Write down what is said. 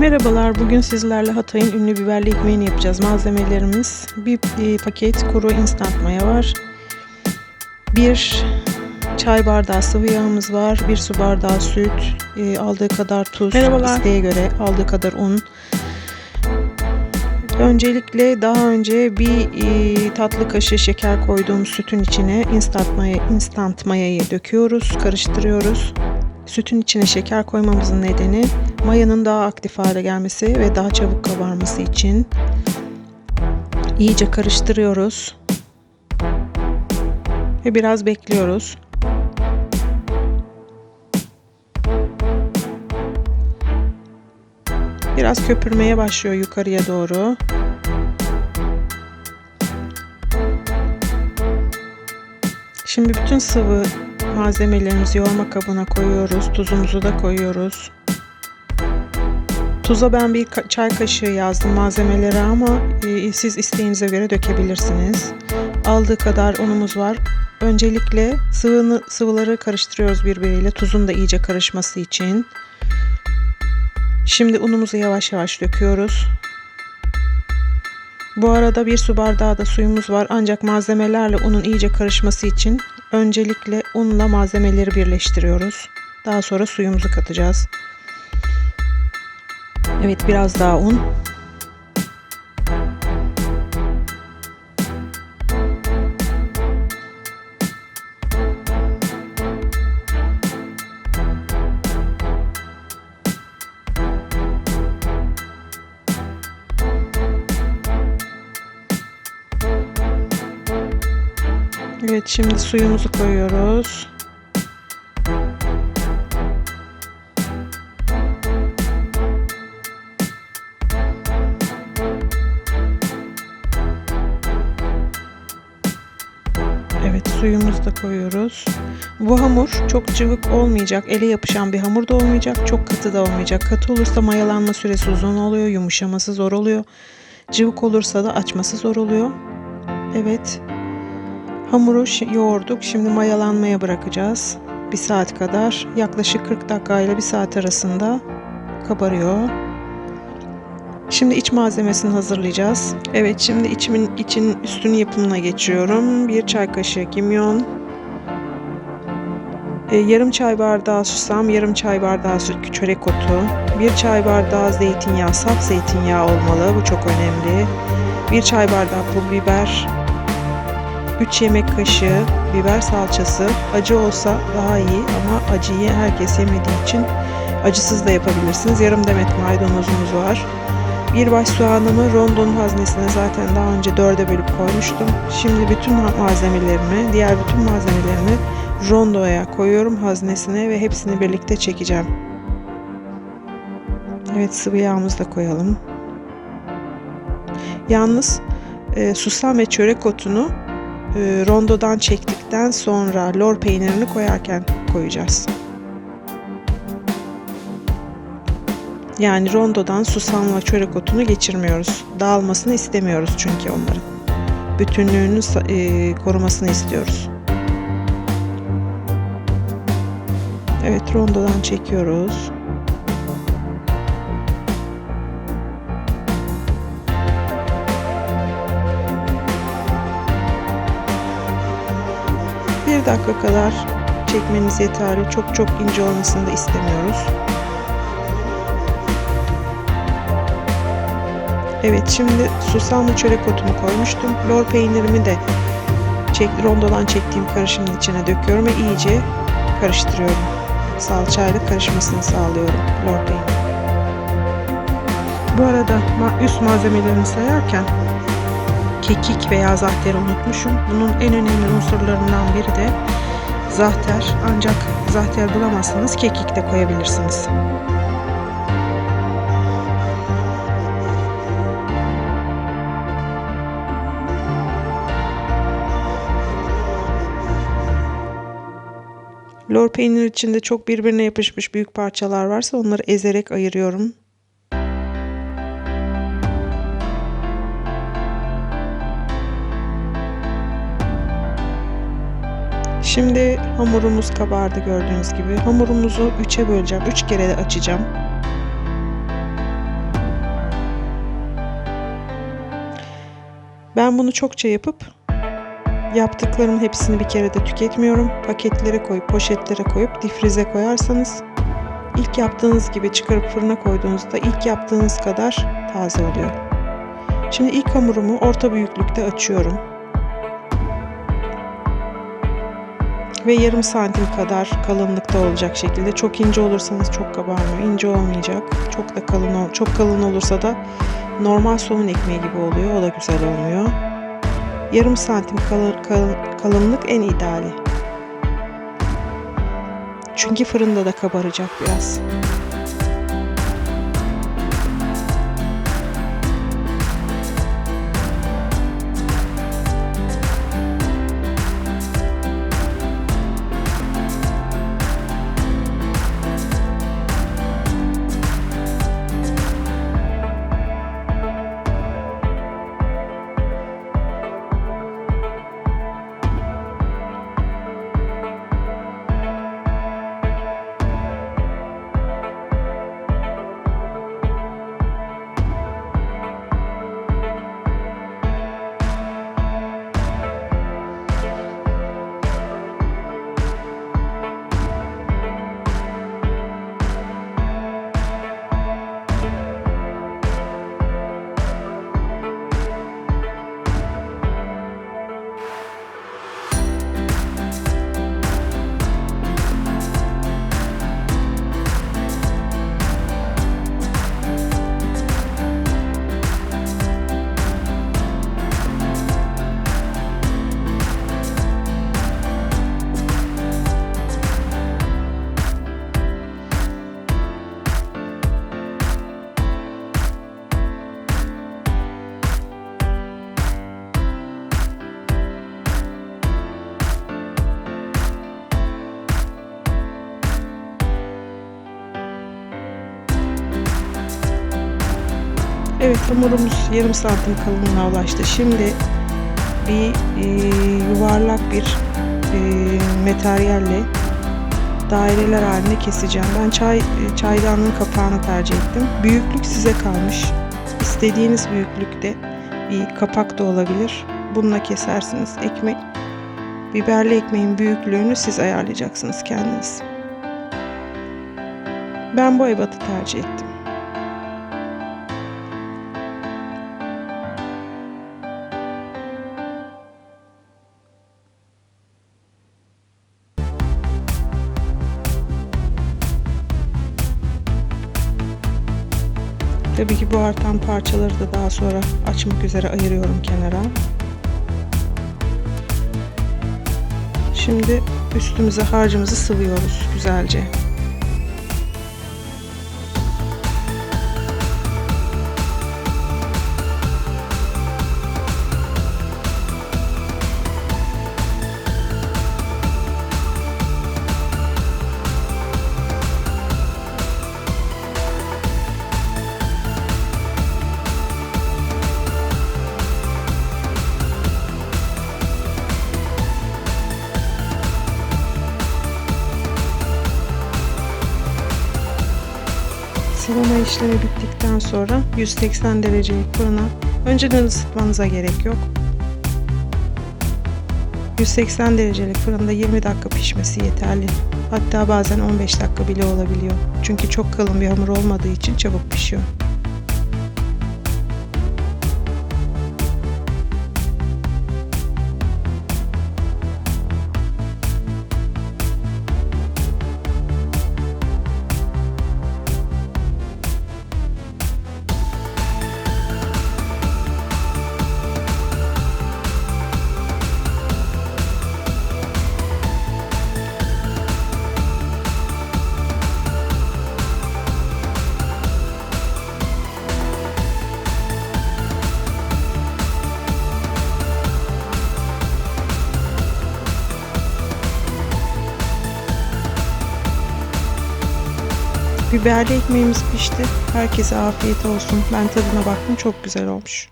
Merhabalar, bugün sizlerle Hatay'ın ünlü biberli ekmeğini yapacağız. Malzemelerimiz bir, bir paket kuru instant maya var. Bir çay bardağı sıvı yağımız var. Bir su bardağı süt, e, aldığı kadar tuz, Merhabalar. isteğe göre aldığı kadar un. Öncelikle daha önce bir e, tatlı kaşığı şeker koyduğum sütün içine instant, maya, instant mayayı döküyoruz, karıştırıyoruz. Sütün içine şeker koymamızın nedeni mayanın daha aktif hale gelmesi ve daha çabuk kabarması için. İyice karıştırıyoruz. Ve biraz bekliyoruz. Biraz köpürmeye başlıyor yukarıya doğru. Şimdi bütün sıvı malzemelerimizi yoğurma kabına koyuyoruz. Tuzumuzu da koyuyoruz. Tuza ben bir çay kaşığı yazdım malzemelere ama e, siz isteğinize göre dökebilirsiniz. Aldığı kadar unumuz var. Öncelikle sıvını, sıvıları karıştırıyoruz birbiriyle tuzun da iyice karışması için. Şimdi unumuzu yavaş yavaş döküyoruz. Bu arada bir su bardağı da suyumuz var ancak malzemelerle unun iyice karışması için öncelikle unla malzemeleri birleştiriyoruz. Daha sonra suyumuzu katacağız. Evet biraz daha un. Evet şimdi suyumuzu koyuyoruz. Evet suyumuzu da koyuyoruz. Bu hamur çok cıvık olmayacak. Ele yapışan bir hamur da olmayacak. Çok katı da olmayacak. Katı olursa mayalanma süresi uzun oluyor. Yumuşaması zor oluyor. Cıvık olursa da açması zor oluyor. Evet. Hamuru yoğurduk. Şimdi mayalanmaya bırakacağız. Bir saat kadar. Yaklaşık 40 dakika ile bir saat arasında kabarıyor. Şimdi iç malzemesini hazırlayacağız. Evet şimdi içimin için üstün yapımına geçiyorum. Bir çay kaşığı kimyon. E, yarım çay bardağı susam, yarım çay bardağı süt çörek otu. Bir çay bardağı zeytinyağı, saf zeytinyağı olmalı. Bu çok önemli. Bir çay bardağı pul biber. 3 yemek kaşığı biber salçası. Acı olsa daha iyi ama acıyı herkes yemediği için acısız da yapabilirsiniz. Yarım demet maydanozumuz var. Bir baş soğanımı rondonun haznesine zaten daha önce dörde bölüp koymuştum. Şimdi bütün malzemelerimi, diğer bütün malzemelerimi rondoya koyuyorum haznesine ve hepsini birlikte çekeceğim. Evet sıvı yağımızı da koyalım. Yalnız e, susam ve çörek otunu e, rondodan çektikten sonra lor peynirini koyarken koyacağız. Yani rondodan susam ve çörek otunu geçirmiyoruz. Dağılmasını istemiyoruz çünkü onların. Bütünlüğünü e, korumasını istiyoruz. Evet rondodan çekiyoruz. Bir dakika kadar çekmeniz yeterli. Çok çok ince olmasını da istemiyoruz. Evet şimdi susamlı çörek otumu koymuştum. Lor peynirimi de çek, rondodan çektiğim karışımın içine döküyorum ve iyice karıştırıyorum. Salçayla karışmasını sağlıyorum lor peyniri. Bu arada üst malzemelerimi sayarken kekik veya zahteri unutmuşum. Bunun en önemli unsurlarından biri de zahter. Ancak zahter bulamazsanız kekik de koyabilirsiniz. Lor peynir içinde çok birbirine yapışmış büyük parçalar varsa onları ezerek ayırıyorum. Şimdi hamurumuz kabardı gördüğünüz gibi. Hamurumuzu 3'e böleceğim. 3 kere de açacağım. Ben bunu çokça yapıp yaptıklarımın hepsini bir kere de tüketmiyorum. Paketlere koyup, poşetlere koyup difrize koyarsanız ilk yaptığınız gibi çıkarıp fırına koyduğunuzda ilk yaptığınız kadar taze oluyor. Şimdi ilk hamurumu orta büyüklükte açıyorum. Ve yarım santim kadar kalınlıkta olacak şekilde. Çok ince olursanız çok kabarmıyor. İnce olmayacak. Çok da kalın çok kalın olursa da normal somun ekmeği gibi oluyor. O da güzel olmuyor. Yarım santim kalın, kalın, kalınlık en ideali. Çünkü fırında da kabaracak biraz. Evet hamurumuz yarım santim kalınlığına ulaştı. Şimdi bir e, yuvarlak bir e, materyalle daireler halinde keseceğim. Ben çay e, çaydanlığın kapağını tercih ettim. Büyüklük size kalmış. İstediğiniz büyüklükte bir kapak da olabilir. Bununla kesersiniz. Ekmek biberli ekmeğin büyüklüğünü siz ayarlayacaksınız kendiniz. Ben bu ebatı tercih ettim. Tabii ki bu artan parçaları da daha sonra açmak üzere ayırıyorum kenara. Şimdi üstümüze harcımızı sıvıyoruz güzelce. Sıvama işlemi bittikten sonra 180 derecelik fırına önceden ısıtmanıza gerek yok. 180 derecelik fırında 20 dakika pişmesi yeterli. Hatta bazen 15 dakika bile olabiliyor. Çünkü çok kalın bir hamur olmadığı için çabuk pişiyor. Biberli ekmeğimiz pişti. Herkese afiyet olsun. Ben tadına baktım. Çok güzel olmuş.